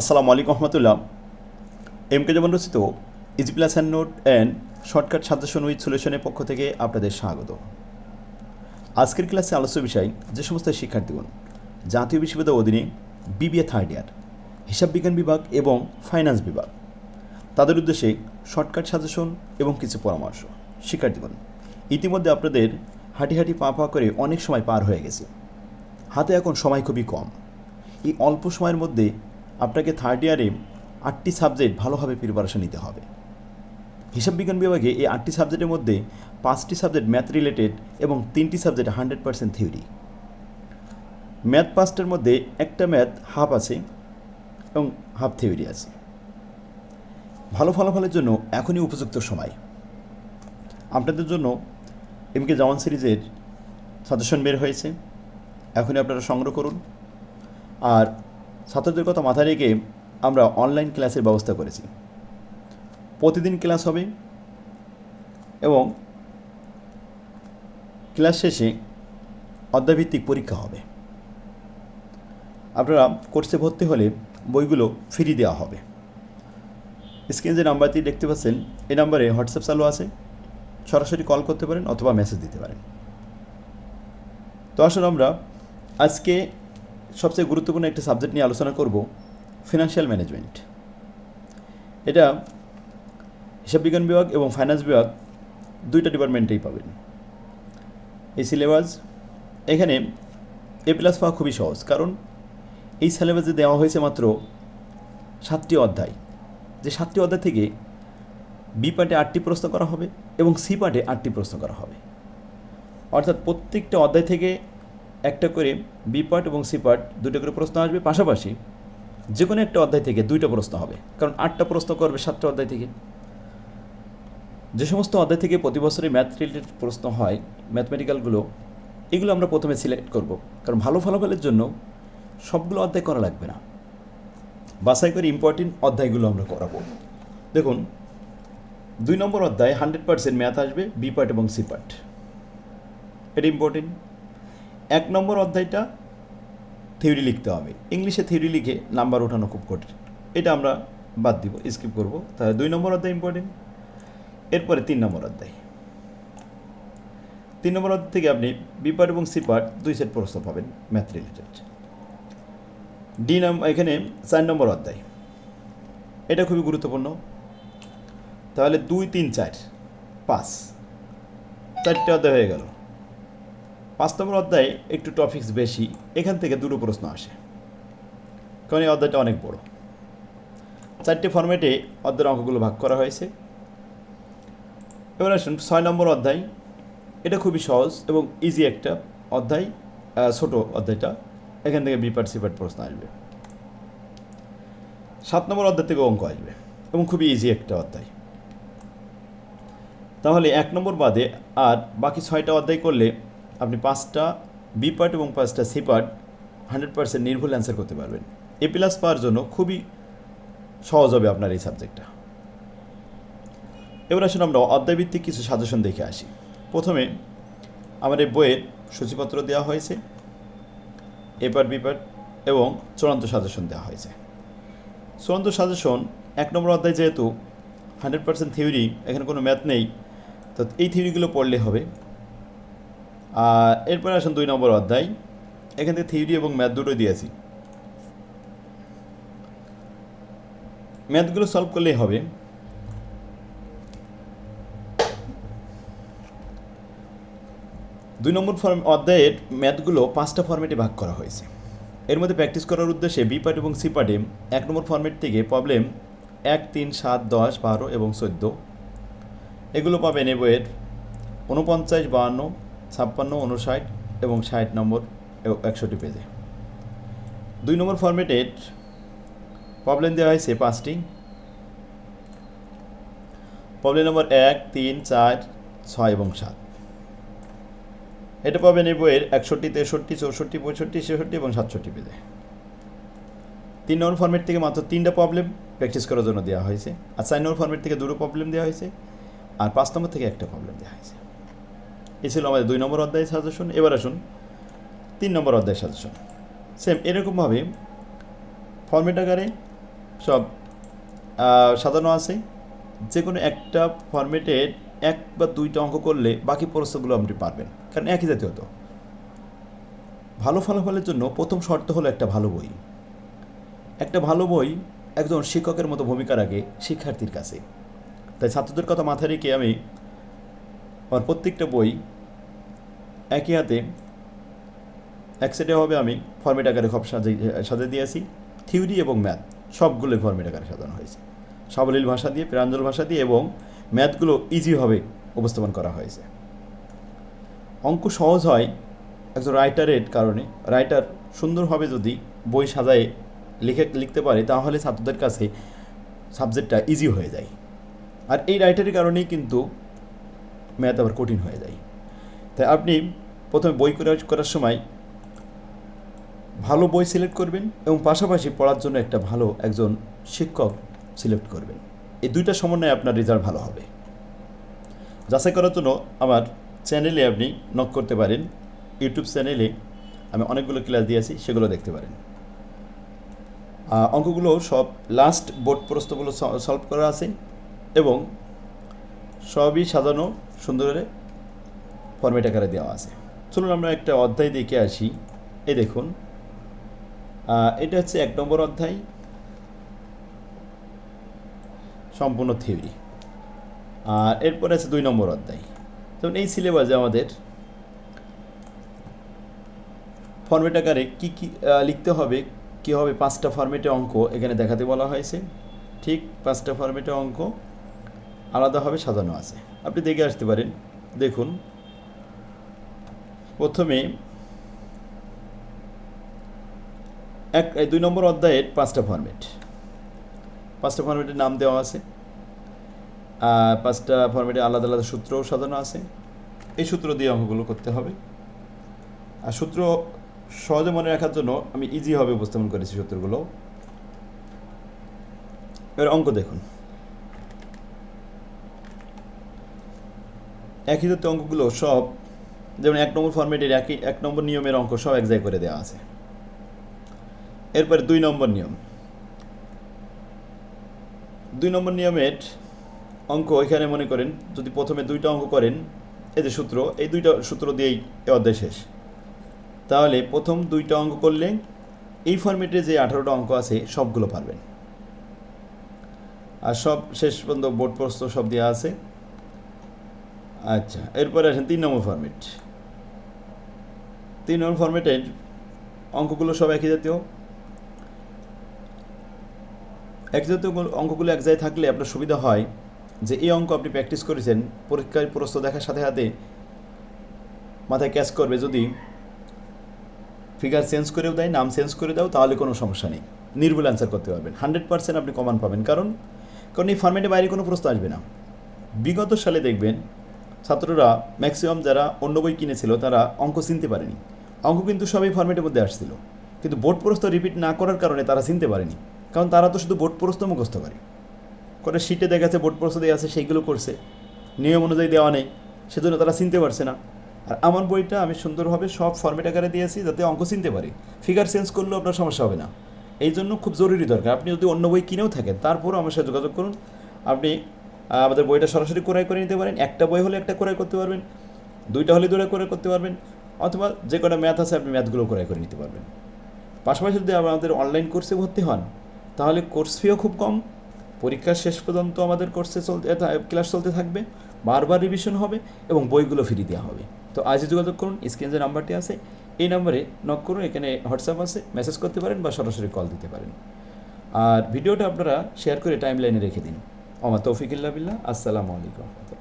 আসসালামু আলাইকুম রহমতুল্লাহ। M K যেমন রচিত easy plus and note and shortcut suggestion with সলিউশনের পক্ষ থেকে আপনাদের স্বাগত। আজকের ক্লাসে আলোচ্য বিষয়, যে সমস্ত শিক্ষার্থীগণ জাতীয় বিশ্ববিদ্যালয়ের অধীনে বিবিএ থার্ড ইয়ার হিসাব বিজ্ঞান বিভাগ এবং ফাইন্যান্স বিভাগ, তাদের উদ্দেশ্যে শর্টকাট সাজেশন এবং কিছু পরামর্শ। শিক্ষার্থীগণ, ইতিমধ্যে আপনাদের হাঁটি হাঁটি পা পা করে অনেক সময় পার হয়ে গেছে। হাতে এখন সময় খুবই কম। এই অল্প সময়ের মধ্যে আপনাকে থার্ড ইয়ারে আটটি সাবজেক্ট ভালোভাবে প্রিপারেশন নিতে হবে। হিসাব বিজ্ঞান বিভাগে এই আটটি সাবজেক্টের মধ্যে পাঁচটি সাবজেক্ট ম্যাথ রিলেটেড এবং তিনটি subject hundred percent theory math পাঁচটার মধ্যে একটা ম্যাথ হাফ আছে এবং হাফ থিওরি আছে। ভালো ফলাফলের জন্য এখনই উপযুক্ত সময়। আপনাদের জন্য এমকে জওয়ান সিরিজের সাজেশন বের হয়েছে। এখনই আপনারা সংগ্রহ করুন। আর ছাত্রদের কথা মাথায় রেখে আমরা অনলাইন ক্লাসের ব্যবস্থা করেছি। প্রতিদিন ক্লাস হবে এবং ক্লাস শেষে অধ্যায়ভিত্তিক পরীক্ষা হবে। আপনারা কোর্সে ভর্তি হলে বইগুলো ফ্রি দেওয়া হবে। স্ক্রিনে যে নাম্বারটি দেখতে পাচ্ছেন এই নাম্বারে হোয়াটসঅ্যাপ চালু আছে। সরাসরি কল করতে পারেন অথবা মেসেজ দিতে পারেন। তো আসলে আমরা আজকে সবচেয়ে গুরুত্বপূর্ণ একটা সাবজেক্ট নিয়ে আলোচনা করব ফিনান্সিয়াল ম্যানেজমেন্ট এটা হিসাব বিজ্ঞান বিভাগ এবং ফাইন্যান্স বিভাগ দুইটা ডিপার্টমেন্টেই পাবেন। এই সিলেবাস এখানে এ প্লাস পাওয়া খুবই সহজ, কারণ এই সিলেবাসে দেওয়া হয়েছে মাত্র সাতটি অধ্যায়। যে সাতটি অধ্যায় থেকে বি পার্টে আটটি প্রশ্ন করা হবে এবং সি পার্টে আটটি প্রশ্ন করা হবে। অর্থাৎ প্রত্যেকটা অধ্যায় থেকে একটা করে বি পার্ট এবং সি পার্ট দুটো করে প্রশ্ন আসবে। পাশাপাশি যে কোনো একটা অধ্যায় থেকে দুইটা প্রশ্ন হবে। কারণ আটটা প্রশ্ন করবে সাতটা অধ্যায় থেকে। যে সমস্ত অধ্যায় থেকে প্রতি বছরই ম্যাথ রিলেটেড প্রশ্ন হয় ম্যাথমেটিক্যালগুলো এগুলো আমরা প্রথমে সিলেক্ট করব। কারণ ভালো ফলাফলের জন্য সবগুলো অধ্যায় করা লাগবে না। বাছাই করে ইম্পর্টেন্ট অধ্যায়গুলো আমরা করাবো। দেখুন, দুই নম্বর অধ্যায় হান্ড্রেড পার্সেন্ট ম্যাথ আসবে বি পার্ট এবং সি পার্ট এটা ইম্পর্টেন্ট এক নম্বর অধ্যায়টা থিওরি লিখতে হবে। ইংলিশে থিওরি লিখে নাম্বার ওঠানো খুব কঠিন। এটা আমরা বাদ দিব স্কিপ করব। তাহলে দুই নম্বর অধ্যায় ইম্পর্টেন্ট এরপরে তিন নম্বর অধ্যায়। তিন নম্বর অধ্যায় থেকে আপনি বি পার্ট এবং সি পার্ট দুই সেট প্রশ্ন পাবেন ম্যাথ রিলেটেড ডি নাম এখানে চার নম্বর অধ্যায়। এটা খুবই গুরুত্বপূর্ণ। তাহলে দুই, তিন, চার, পাঁচ। চারটে অধ্যায় হয়ে গেল। পাঁচ নম্বর অধ্যায়ে একটু টপিক্স বেশি, এখান থেকে দুটো প্রশ্ন আসে। কারণ এই অধ্যায়টা অনেক বড়। চারটে ফর্মেটে অধ্যায়ের অঙ্কগুলো ভাগ করা হয়েছে। এবার আসুন, ছয় নম্বর অধ্যায়। এটা খুবই সহজ এবং ইজি একটা অধ্যায় ছোট অধ্যায়টা। এখান থেকে বিপাট সিপাট প্রশ্ন আসবে। সাত নম্বর অধ্যায় থেকে অঙ্ক আসবে এবং খুবই ইজি একটা অধ্যায়। তাহলে এক নম্বর বাদে আর বাকি ছয়টা অধ্যায় করলে আপনি পাঁচটা বি পার্ট এবং পাঁচটা সি পার্ট হান্ড্রেড পার্সেন্ট নির্ভুল অ্যান্সার করতে পারবেন। এ প্লাস পাওয়ার জন্য খুবই সহজ হবে আপনার এই সাবজেক্টটা এবার আসুন আমরা অধ্যায়ভিত্তিক কিছু সাজেশন দেখে আসি। প্রথমে আমার এই বইয়ের সূচিপত্র দেওয়া হয়েছে এ পার্ট বি পার্ট এবং চূড়ান্ত সাজেশন দেওয়া হয়েছে। চূড়ান্ত সাজেশন এক নম্বর অধ্যায় যেহেতু হান্ড্রেড পার্সেন্ট থিওরি এখানে কোনো ম্যাথ নেই, তো এই থিওরিগুলো পড়লে হবে। এরপরে আসুন দুই নম্বর অধ্যায়। এখান থেকে থিওরি এবং ম্যাথ দুটোই দিয়েছি। ম্যাথগুলো সলভ করলেই হবে। দুই নম্বর ফর্ম অধ্যায়ের ম্যাথগুলো পাঁচটা ফর্মেটে ভাগ করা হয়েছে। এর মধ্যে প্র্যাকটিস করার উদ্দেশ্যে বি পার্ট এবং সি পার্টে এক নম্বর ফর্মেট থেকে প্রবলেম এক, তিন, সাত, দশ, বারো এবং চোদ্দ। এগুলো পাবেন এ বইয়ের উনপঞ্চাশ বাহান্ন ছাপ্পান্ন, উনষাট এবং ষাট নম্বর একষট্টি পেজে। দুই নম্বর ফর্মেটের প্রবলেম দেওয়া হয়েছে পাঁচটি। প্রবলেম নম্বর এক, তিন, চার, ছয় এবং সাত। এটা পাবেন এই বইয়ের একষট্টি, তেষট্টি, চৌষট্টি, পঁয়ষট্টি, ছেষট্টি এবং সাতষট্টি পেজে। তিন নম্বর ফর্মেট থেকে মাত্র তিনটা প্রবলেম প্র্যাকটিস করার জন্য দেওয়া হয়েছে। আর চার নম্বর ফর্মেট থেকে দুটো প্রবলেম দেওয়া হয়েছে। আর পাঁচ নম্বর থেকে একটা প্রবলেম দেওয়া হয়েছে। এই ছিল আমাদের দুই নম্বর অধ্যায় সাজেশন এবার আসুন তিন নম্বর অধ্যায় সাজেশন সেম এরকমভাবে ফর্মেট আকারে সব সাজানো আছে। যে কোনো একটা ফরম্যাটের এক বা দুইটা অঙ্ক করলে বাকি প্রশ্নগুলো আপনি পারবেন, কারণ একই জাতীয় তো। ভালো ফলাফলের জন্য প্রথম শর্ত হলো একটা ভালো বই। একটা ভালো বই একজন শিক্ষকের মতো ভূমিকা রাখে শিক্ষার্থীর কাছে। তাই ছাত্রদের কথা মাথায় রেখে আমি আমার প্রত্যেকটা বই একই হাতে এক সাইডে হবে আমি ফর্মেট আকারে সব সাজে সাজিয়ে দিয়েছি। থিওরি এবং ম্যাথ সবগুলোই ফর্মেট আকারে সাজানো হয়েছে। সাবলীল ভাষা দিয়ে, প্রাঞ্জল ভাষা দিয়ে এবং ম্যাথগুলো ইজিভাবে উপস্থাপন করা হয়েছে। অঙ্ক সহজ হয় একজন রাইটারের কারণে। রাইটার সুন্দরভাবে যদি বই সাজায় লিখে, লিখতে পারে, তাহলে ছাত্রদের কাছে সাবজেক্টটা ইজি হয়ে যায়। আর এই রাইটারের কারণেই কিন্তু ম্যাথ আবার কঠিন হয়ে যায়। তাই আপনি প্রথমে বই করে করার সময় ভালো বই সিলেক্ট করবেন এবং পাশাপাশি পড়ার জন্য একটা ভালো একজন শিক্ষক সিলেক্ট করবেন। এই দুইটা সমন্বয়ে আপনার রেজাল্ট ভালো হবে। যাচাই করার জন্য আমার চ্যানেলে আপনি নক করতে পারেন। ইউটিউব চ্যানেলে আমি অনেকগুলো ক্লাস দিয়েছি সেগুলো দেখতে পারেন। অঙ্কগুলো সব লাস্ট বোর্ড প্রশ্নগুলো সলভ করা আছে এবং সবই সাজানো সুন্দর করে ফরম্যাট আকারে দেওয়া আছে। চলুন আমরা একটা অধ্যায় দেখে আসি। এই দেখুন এটা হচ্ছে এক নম্বর অধ্যায়। সম্পূর্ণ থিওরি। আর এরপরে আছে দুই নম্বর অধ্যায়। যেমন এই সিলেবাসে আমাদের ফর্মেট আকারে কী কী লিখতে হবে, কী হবে, পাঁচটা ফরম্যাটে অঙ্ক এখানে দেখাতে বলা হয়েছে। ঠিক পাঁচটা ফর্মেটে অঙ্ক আলাদাভাবে সাজানো আছে। আপনি দেখে আসতে পারেন। দেখুন। প্রথমে এক দুই নম্বর অধ্যায়ের পাঁচটা ফরম্যাট পাঁচটা ফরম্যাটের নাম দেওয়া আছে। পাঁচটা ফরম্যাটে আলাদা আলাদা সূত্রও সাজানো আছে। এই সূত্র দিয়ে অঙ্কগুলো করতে হবে। আর সূত্র সহজে মনে রাখার জন্য আমি ইজি হবে উপস্থাপন করেছি সূত্রগুলো। এবার অঙ্ক দেখুন। একই জাতীয় অঙ্কগুলো সব, যেমন এক নম্বর ফরম্যাটের একই, এক নম্বর নিয়মের অঙ্ক সব এক জায়গায় করে দেওয়া আছে। এরপরে দুই নম্বর নিয়ম। দুই নম্বর নিয়মের অঙ্ক এখানে মনে করেন, যদি প্রথমে দুইটা অঙ্ক করেন, এই যে সূত্র, এই দুইটা সূত্র দিয়েই এ অধ্যায় শেষ। তাহলে প্রথম দুইটা অঙ্ক করলে এই ফরম্যাটে যে আঠারোটা অঙ্ক আছে, সবগুলো পারবেন। আর সব শেষ পর্যন্ত বোর্ড প্রস্ত সব দেওয়া আছে। আচ্ছা এরপরে আসেন তিন নম্বর ফরম্যাট তিন নম্বর ফরম্যাটের অঙ্কগুলো সব একই জাতীয়? একই জাতীয় অঙ্কগুলো এক জায়গায় থাকলে আপনার সুবিধা হয় যে এই অঙ্ক আপনি প্র্যাকটিস করেছেন, পরীক্ষায় প্রশ্ন দেখার সাথে সাথে মাথায় ক্যাচ করবে। যদি ফিগার চেঞ্জ করেও দেয়, নাম চেঞ্জ করে দাও, তাহলে কোনো সমস্যা নেই। নির্ভুল অ্যান্সার করতে পারবেন। হান্ড্রেড পার্সেন্ট আপনি কমান পাবেন। কারণ কারণ এই ফর্মেটে বাইরে কোনো প্রশ্ন আসবে না। বিগত সালে দেখবেন ছাত্ররা ম্যাক্সিমাম যারা অন্য বই কিনেছিল, তারা অঙ্ক চিনতে পারেনি। অঙ্ক কিন্তু সবই ফর্মেটের মধ্যে আসছিল। কিন্তু বোর্ড প্রশ্ন রিপিট না করার কারণে তারা চিনতে পারেনি। কারণ তারা তো শুধু বোর্ড প্রশ্ন মুখস্থ করে। করে শিটে দেখা যাচ্ছে বোর্ড প্রশ্ন দেওয়া আছে, সেইগুলো করছে। নিয়ম অনুযায়ী দেওয়া নেই, সেজন্য তারা চিনতে পারছে না। আর আমার বইটা আমি সুন্দরভাবে সব ফর্মেট আকারে দিয়েছি, যাতে অঙ্ক চিনতে পারি। ফিগার চেঞ্জ করলেও আপনার সমস্যা হবে না। এই জন্য খুব জরুরি দরকার। আপনি যদি অন্য বই কিনেও থাকেন, তারপরও আমার সাথে যোগাযোগ করুন। আপনি আমাদের বইটা সরাসরি ক্রয় করে নিতে পারেন। একটা বই হলে একটা ক্রয় করতে পারবেন, দুইটা হলে দুটো ক্রয় করতে পারবেন, অথবা যে কটা ম্যাথ আছে আপনি ম্যাথগুলো ক্রয় করে নিতে পারবেন। পাশাপাশি যদি আমাদের অনলাইন কোর্সে ভর্তি হন, তাহলে কোর্স ফিও খুব কম। পরীক্ষার শেষ পর্যন্ত আমাদের কোর্সে চলতে ক্লাস চলতে থাকবে, বারবার রিভিশন হবে এবং বইগুলো ফ্রি দেওয়া হবে। তো আজই যোগাযোগ করুন স্ক্রিনে যে নাম্বারটি আছে, এই নাম্বারে নক করুন, এখানে হোয়াটসঅ্যাপ আছে মেসেজ করতে পারেন বা সরাসরি কল দিতে পারেন। আর ভিডিওটা আপনারা শেয়ার করে টাইম লাইনে রেখে দিন। আমার তৌফিকুল্লাহ বিল্লাহ। আসসালামু আলাইকুম।